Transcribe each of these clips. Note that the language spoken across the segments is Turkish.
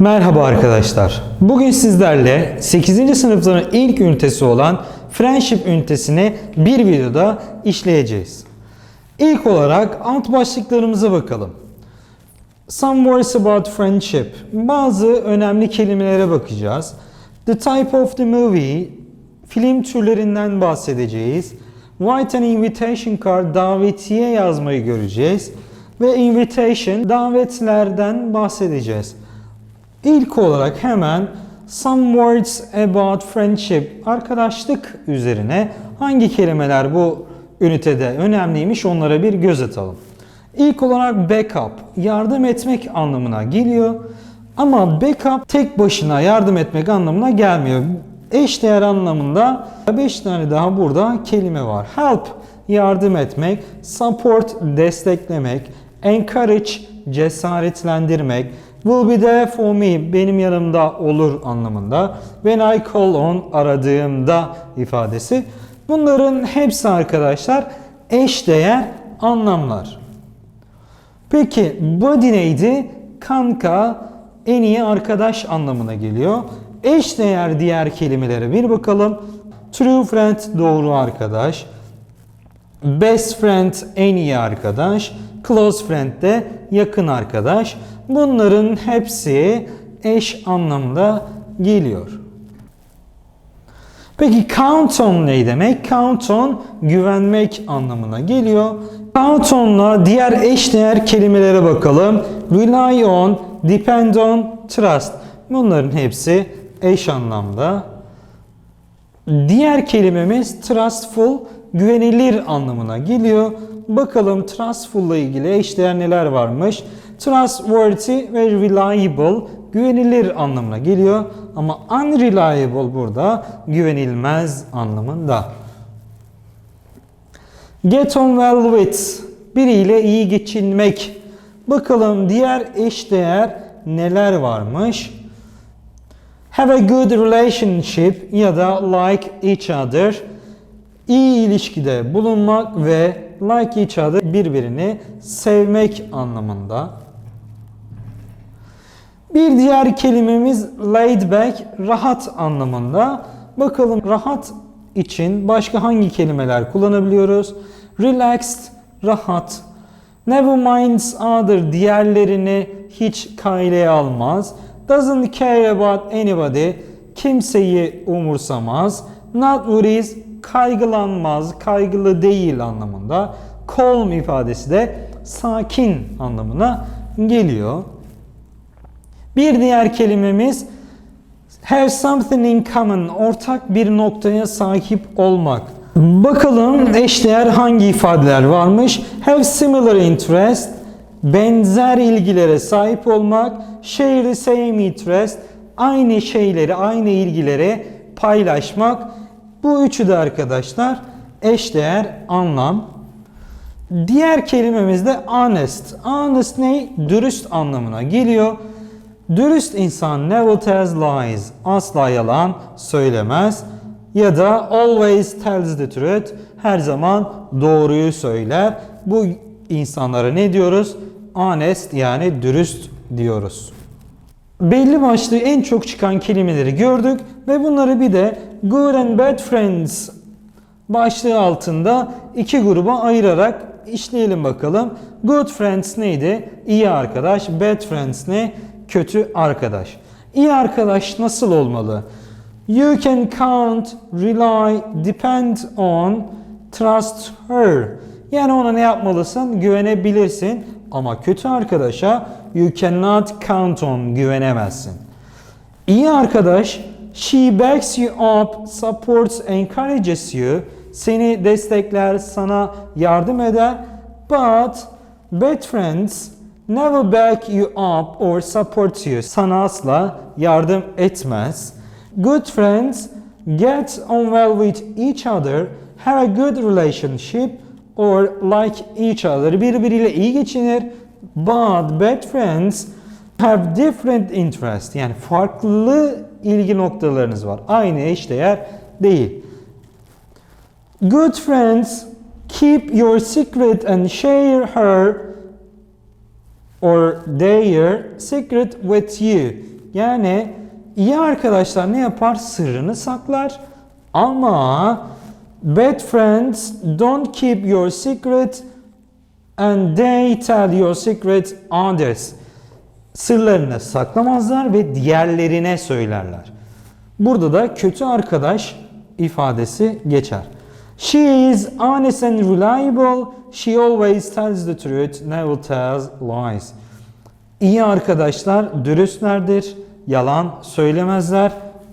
Merhaba arkadaşlar. Bugün sizlerle 8. sınıfların ilk ünitesi olan Friendship ünitesini bir videoda işleyeceğiz. İlk olarak alt başlıklarımıza bakalım. Some words about friendship. Bazı önemli kelimelere bakacağız. The type of the movie. Film türlerinden bahsedeceğiz. Write an invitation card. Davetiye yazmayı göreceğiz. Ve invitation davetlerden bahsedeceğiz. İlk olarak hemen some words about friendship arkadaşlık üzerine hangi kelimeler bu ünitede önemliymiş onlara bir göz atalım. İlk olarak backup yardım etmek anlamına geliyor. Ama backup tek başına yardım etmek anlamına gelmiyor. Eşdeğer anlamında 5 tane daha burada kelime var. Help yardım etmek, support desteklemek, encourage cesaretlendirmek, will be there for me benim yanımda olur anlamında. When I call on aradığımda ifadesi. Bunların hepsi arkadaşlar eşdeğer anlamlar. Peki buddy neydi? Kanka, en iyi arkadaş anlamına geliyor. Eşdeğer diğer kelimelere bir bakalım. True friend doğru arkadaş. Best friend en iyi arkadaş. Close friend de yakın arkadaş. Bunların hepsi eş anlamda geliyor. Peki count on ne demek? Count on güvenmek anlamına geliyor. Count on'la diğer eşdeğer kelimelere bakalım. Rely on, depend on, trust. Bunların hepsi eş anlamda. Diğer kelimemiz trustful, güvenilir anlamına geliyor. Bakalım trustful ile ilgili eşdeğer neler varmış? Trustworthy ve reliable güvenilir anlamına geliyor. Ama unreliable burada güvenilmez anlamında. Get on well with biriyle iyi geçinmek. Bakalım diğer eşdeğer neler varmış? Have a good relationship ya da like each other. İyi ilişkide bulunmak ve like each other birbirini sevmek anlamında. Bir diğer kelimemiz laid back, rahat anlamında. Bakalım rahat için başka hangi kelimeler kullanabiliyoruz? Relaxed, rahat. Never minds other, diğerlerini hiç kayleye almaz. Doesn't care about anybody, kimseyi umursamaz. Not worries, kaygılanmaz, kaygılı değil anlamında. Calm ifadesi de sakin anlamına geliyor. Bir diğer kelimemiz have something in common, ortak bir noktaya sahip olmak. Bakalım eşdeğer hangi ifadeler varmış? Have similar interest, benzer ilgilere sahip olmak. Share the same interest, aynı şeyleri, aynı ilgileri paylaşmak. Bu üçü de arkadaşlar eşdeğer anlam. Diğer kelimemiz de honest. Honest ne? Dürüst anlamına geliyor. Dürüst insan never tells lies. Asla yalan söylemez. Ya da always tells the truth. Her zaman doğruyu söyler. Bu insanlara ne diyoruz? Honest yani dürüst diyoruz. Belli başlı en çok çıkan kelimeleri gördük ve bunları bir de good and bad friends başlığı altında iki gruba ayırarak işleyelim bakalım. Good friends neydi? İyi arkadaş. Bad friends ne? Kötü arkadaş. İyi arkadaş nasıl olmalı? You can count, rely, depend on, trust her. Yani ona ne yapmalısın? Güvenebilirsin. Ama kötü arkadaşa you cannot count on, güvenemezsin. İyi arkadaş, she backs you up, supports, encourages you. Seni destekler, sana yardım eder. But bad friends never back you up or support you. Sana asla yardım etmez. Good friends get on well with each other, have a good relationship or like each other. Birbiriyle iyi geçinir. But bad friends have different interests. Yani farklı ilgi noktalarınız var. Aynı eşdeğer değil. Good friends keep your secret and share her or their secret with you. Yani iyi arkadaşlar ne yapar? Sırrını saklar. Ama bad friends don't keep your secret and they tell your secret others. Sırlarını saklamazlar ve diğerlerine söylerler. Burada da kötü arkadaş ifadesi geçer. She is honest and reliable. She always tells the truth, never tells lies. İyi arkadaşlar dürüstlerdir, yalan söylemezler.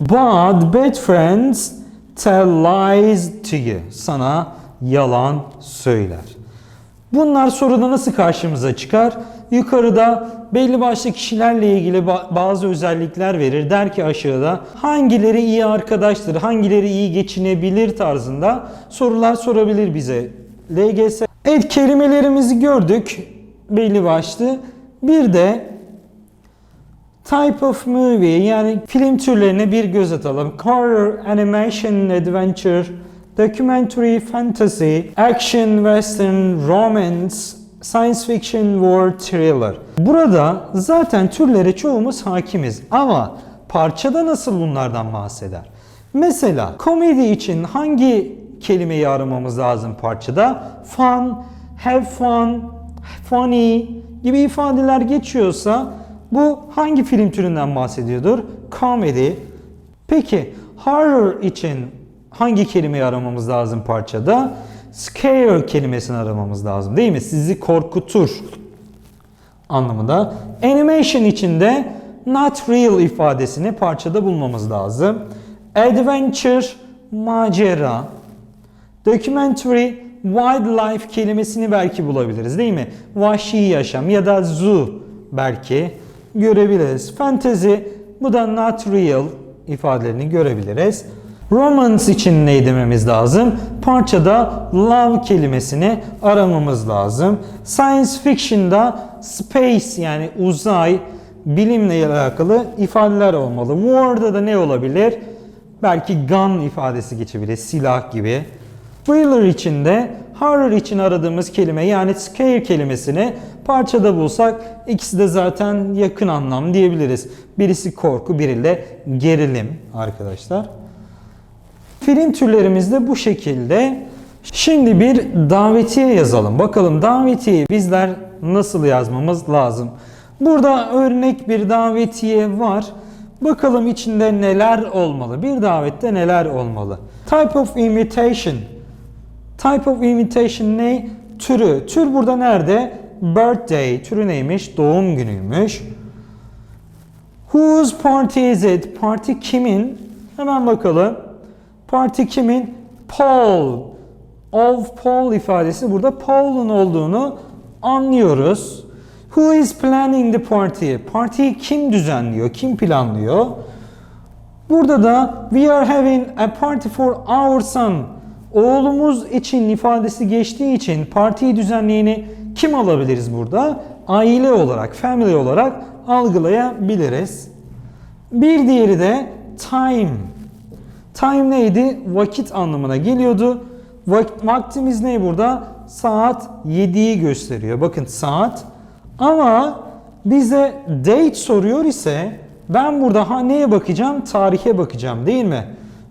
But bad friends tell lies to you. Sana yalan söyler. Bunlar soruda nasıl karşımıza çıkar? Yukarıda belli başlı kişilerle ilgili ba- bazı özellikler verir. Der ki aşağıda hangileri iyi arkadaştır, hangileri iyi geçinebilir tarzında sorular sorabilir bize. LGS. Evet kelimelerimizi gördük belli başlı. Bir de Type of movie yani film türlerine bir göz atalım. Horror, animation, adventure, documentary, fantasy, action, western, romance, science fiction, war, thriller. Burada zaten türlere çoğumuz hakimiz ama parçada nasıl bunlardan bahseder? Mesela komedi için hangi kelimeyi aramamız lazım parçada? Fun, have fun, funny gibi ifadeler geçiyorsa bu hangi film türünden bahsediyordur? Comedy. Peki horror için hangi kelimeyi aramamız lazım parçada? Scare kelimesini aramamız lazım değil mi? Sizi korkutur anlamında. Animation için de not real ifadesini parçada bulmamız lazım. Adventure, macera. Documentary, wildlife kelimesini belki bulabiliriz değil mi? Vahşi yaşam ya da zoo belki görebiliriz. Fantasy, bu da not real ifadelerini görebiliriz. Romance için ne dememiz lazım? Parçada love kelimesini aramamız lazım. Science fiction'da space yani uzay, bilimle alakalı ifadeler olmalı. War'da da ne olabilir? Belki gun ifadesi geçebilir, silah gibi. Thriller için de horror için aradığımız kelime yani scare kelimesini parçada bulsak ikisi de zaten yakın anlam diyebiliriz. Birisi korku, biri de gerilim arkadaşlar. Film türlerimiz de bu şekilde. Şimdi bir davetiye yazalım. Bakalım davetiyeyi bizler nasıl yazmamız lazım. Burada örnek bir davetiye var. Bakalım içinde neler olmalı? Bir davette neler olmalı? Type of invitation. Type of invitation ne? Türü. Tür burada nerede? Birthday. Türü neymiş? Doğum günüymüş. Whose party is it? Parti kimin? Hemen bakalım. Parti kimin? Paul. Of Paul ifadesi burada Paul'un olduğunu anlıyoruz. Who is planning the party? Partiyi kim düzenliyor? Kim planlıyor? Burada da we are having a party for our son. Oğlumuz için ifadesi geçtiği için partiyi düzenleyeni kim alabiliriz burada? Aile olarak, family olarak algılayabiliriz. Bir diğeri de time. Time neydi? Vakit anlamına geliyordu. Vak- vaktimiz ne burada? Saat 7'yi gösteriyor. Bakın saat. Ama bize date soruyor ise ben burada ha neye bakacağım? Tarihe bakacağım değil mi?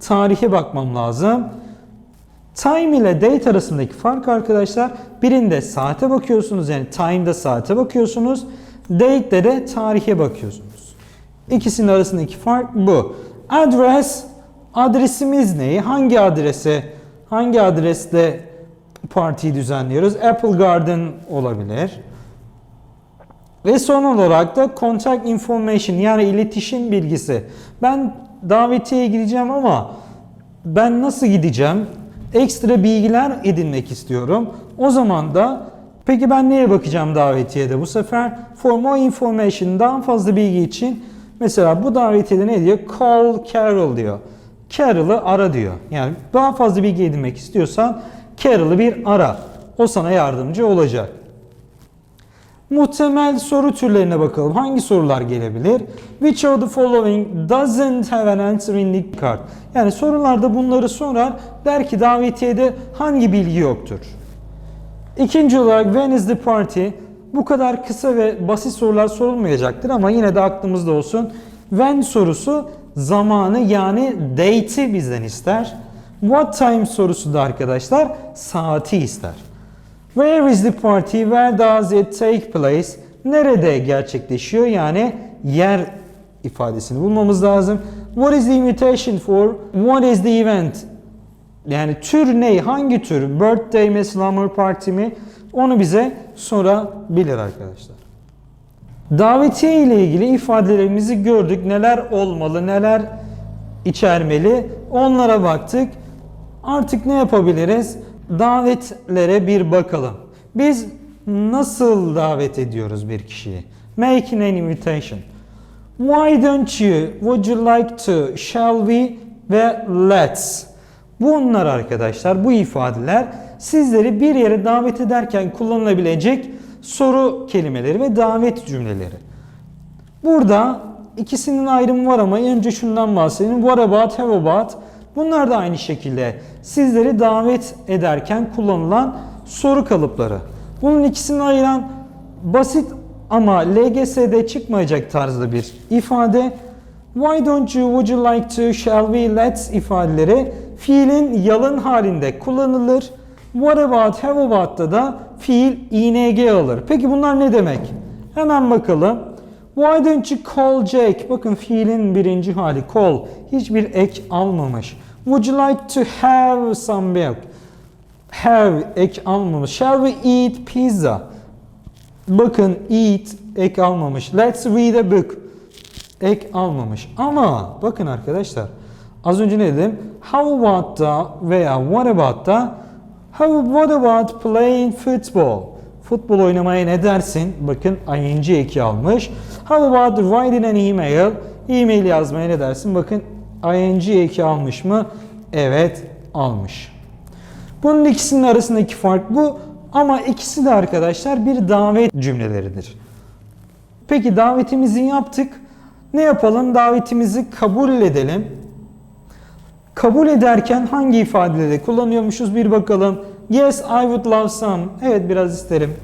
Tarihe bakmam lazım. Time ile date arasındaki fark arkadaşlar birinde saate bakıyorsunuz yani time'da saate bakıyorsunuz. Date'de de tarihe bakıyorsunuz. İkisinin arasındaki fark bu. Adres adresimiz ne? Hangi adrese hangi adreste partiyi düzenliyoruz? Apple Garden olabilir. Ve son olarak da contact information yani iletişim bilgisi. Ben davetiyeye gideceğim ama ben nasıl gideceğim? Ekstra bilgiler edinmek istiyorum. O zaman da peki ben neye bakacağım davetiyede bu sefer? For more information daha fazla bilgi için mesela bu davetiyede ne diyor? Call Carol diyor. Carol'ı ara diyor. Yani daha fazla bilgi edinmek istiyorsan Carol'ı bir ara. O sana yardımcı olacak. Muhtemel soru türlerine bakalım. Hangi sorular gelebilir? Which of the following doesn't have an answer in the card? Yani sorularda bunları sorar. Der ki davetiyede hangi bilgi yoktur? İkinci olarak when is the party? Bu kadar kısa ve basit sorular sorulmayacaktır ama yine de aklımızda olsun. When sorusu zamanı yani date'i bizden ister. What time sorusu da arkadaşlar saati ister. Where is the party? Where does it take place? Nerede gerçekleşiyor? Yani yer ifadesini bulmamız lazım. What is the invitation for? What is the event? Yani tür ne? Hangi tür? Birthday mi? Slumber party mi? Onu bize sorabilir arkadaşlar. Davetiye ile ilgili ifadelerimizi gördük. Neler olmalı, neler içermeli onlara baktık. Artık ne yapabiliriz? Davetlere bir bakalım. Biz nasıl davet ediyoruz bir kişiyi? Making an invitation. Why don't you? Would you like to? Shall we? Ve let's. Bunlar arkadaşlar bu ifadeler sizleri bir yere davet ederken kullanılabilecek soru kelimeleri ve davet cümleleri. Burada ikisinin ayrımı var ama önce şundan bahsedelim. What about, have about. Bunlar da aynı şekilde sizleri davet ederken kullanılan soru kalıpları. Bunun ikisini ayıran basit ama LGS'de çıkmayacak tarzda bir ifade. Why don't you, would you like to, shall we, let's ifadeleri fiilin yalın halinde kullanılır. What about, have about'ta da fiil ing alır. Peki bunlar ne demek? Hemen bakalım. Why don't you call Jake? Bakın fiilin birinci hali call. Hiçbir ek almamış. Would you like to have some milk? Have ek almamış. Shall we eat pizza? Bakın eat ek almamış. Let's read a book. Ek almamış. Ama bakın arkadaşlar az önce ne dedim? How about da veya what about da How what about playing football? Futbol oynamaya ne dersin? Bakın ing eki almış. How about writing an email? E-mail yazmaya ne dersin? Bakın ing eki almış mı? Evet almış. Bunun ikisinin arasındaki fark bu ama ikisi de arkadaşlar bir davet cümleleridir. Peki davetimizi yaptık. Ne yapalım? Davetimizi kabul edelim. Kabul ederken hangi ifadeleri kullanıyormuşuz bir bakalım. Yes, I would love some. Evet biraz isterim.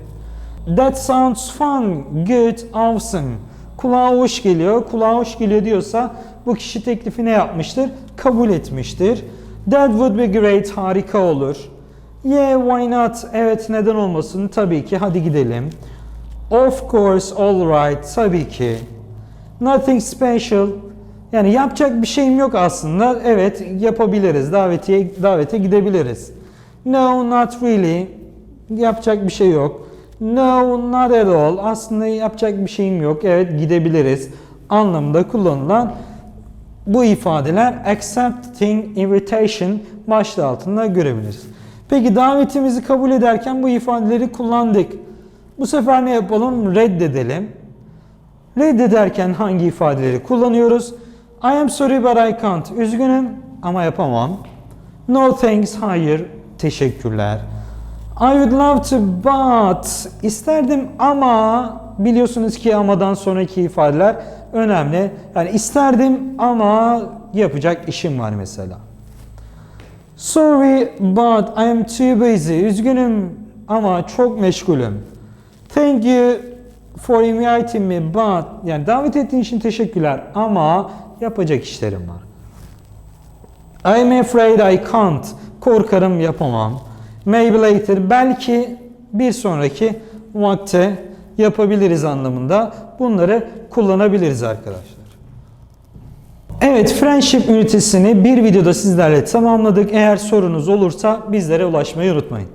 That sounds fun, good, awesome. Kulağa hoş geliyor. Kulağa hoş geliyor diyorsa bu kişi teklifi ne yapmıştır? Kabul etmiştir. That would be great. Harika olur. Yeah, why not? Evet, neden olmasın? Tabii ki. Hadi gidelim. Of course, all right. Tabii ki. Nothing special. Yani yapacak bir şeyim yok aslında. Evet, yapabiliriz. Davetiye davete gidebiliriz. No, not really. Yapacak bir şey yok. No, not at all. Aslında yapacak bir şeyim yok. Evet, gidebiliriz. Anlamında kullanılan bu ifadeler accepting invitation başlığı altında görebiliriz. Peki davetimizi kabul ederken bu ifadeleri kullandık. Bu sefer ne yapalım? Reddedelim. Reddederken hangi ifadeleri kullanıyoruz? I am sorry but I can't. Üzgünüm ama yapamam. No thanks, hayır, teşekkürler. I would love to but isterdim ama biliyorsunuz ki amadan sonraki ifadeler önemli. Yani isterdim ama yapacak işim var mesela. Sorry but I am too busy. Üzgünüm ama çok meşgulüm. Thank you for inviting me but yani davet ettiğin için teşekkürler ama yapacak işlerim var. I'm afraid I can't. Korkarım yapamam. Maybe later. Belki bir sonraki vakte yapabiliriz anlamında bunları kullanabiliriz arkadaşlar. Evet, friendship ünitesini bir videoda sizlerle tamamladık. Eğer sorunuz olursa bizlere ulaşmayı unutmayın.